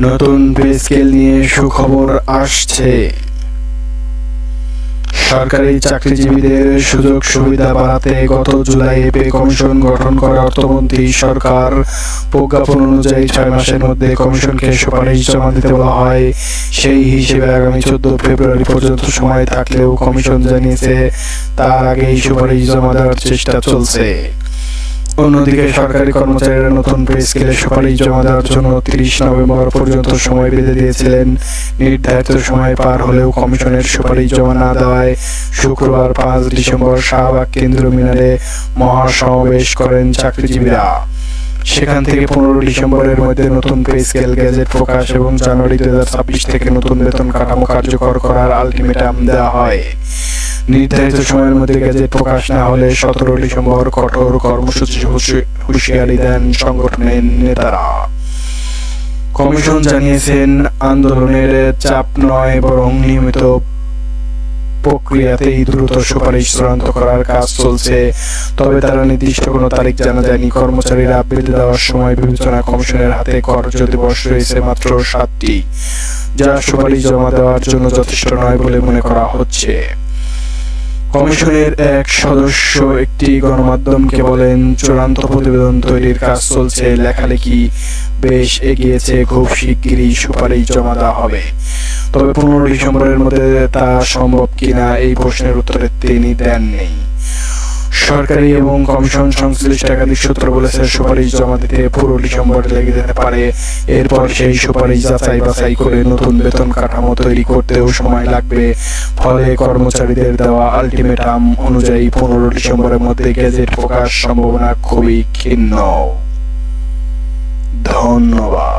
নতুন pay scale নিয়ে সুখবর আসছে। সরকারি চাকরিজীবীদের সুযোগ সুবিধা বাড়াতে গত জুলাইয়ে পে কমিশন গঠন করে অর্থমন্ত্রী সরকার। প্রজ্ঞাপন অনুযায়ী ছয় মাসের মধ্যে কমিশনকে সুপারিশ জমা দিতে বলা হয়। সেই হিসেবে আগামী চোদ্দ ফেব্রুয়ারি পর্যন্ত সময় থাকলেও কমিশন জানিয়েছে, তার আগেই সুপারিশ জমা দেওয়ার চেষ্টা চলছে। অন্যদিকে সরকারি কর্মচারীরা নতুন পে স্কেলে সুপারিশ জমা দেওয়ার জন্য তিরিশ নভেম্বর পর্যন্ত সময় বেঁধে দিয়েছিলেন। নির্ধারিত সময় পার হলেও কমিশনের সুপারিশ জমা না দেওয়ায় শুক্রবার পাঁচ ডিসেম্বর শাহবাগ কেন্দ্র মিনারে মহাসমাবেশ করেন চাকরিজীবীরা। সেখান থেকে পনেরো ডিসেম্বরের মধ্যে নতুন পে স্কেল গ্যাজেট প্রকাশ এবং জানুয়ারি দু থেকে নতুন বেতন কাঠামো কার্যকর করার আলটিমেটাম দেওয়া হয়। নির্ধারিত সময়ের মধ্যে গ্যাজেট প্রকাশ না হলে সতেরো ডিসেম্বর কঠোর কর্মসূচি হুঁশিয়ারি দেন সংগঠনের নেতারা। কমিশন জানিয়েছেন, আন্দোলনের চাপ নয়, বরং নিয়মিত প্রক্রিয়াতেই দ্রুত সুপারিশ চূড়ান্ত করার কাজ চলছে। তবে তারা নির্দিষ্ট কোনো তারিখ জানা যায়নি কর্মচারীরা বেঁধে দেওয়ার সময় বিবেচনা কমিশনের হাতে কার্য দিবস রয়েছে মাত্র সাতটি, যা সুপারিশ জমা দেওয়ার জন্য যথেষ্ট নয় বলে মনে করা হচ্ছে। কমিশনের এক সদস্য একটি গণমাধ্যমকে বলেন, চূড়ান্ত প্রতিবেদন তৈরির কাজ চলছে, লেখালেখি বেশ এগিয়েছে, খুব শিগগিরই সুপারিশ জমা দেওয়া হবে। তবে পনেরো ডিসেম্বরের মধ্যে তা সম্ভব কিনা এই প্রশ্নের উত্তরে তিনি দেননি সরকারি এবং কমিশন সংশ্লিষ্ট একাধিক সূত্র বলেছে, সুপারিশ জমা দিতে পুরো ডিসেম্বর লেগে যেতে পারে। এরপর সেই সুপারিশ যাচাই বাছাই করে নতুন বেতন কাঠামো তৈরি করতেও সময় লাগবে। ফলে কর্মচারীদের দেওয়া আলটিমেটাম অনুযায়ী পনেরো ডিসেম্বরের মধ্যে গেজেট প্রকাশ সম্ভাবনা খুবই ক্ষীণ। ধন্যবাদ।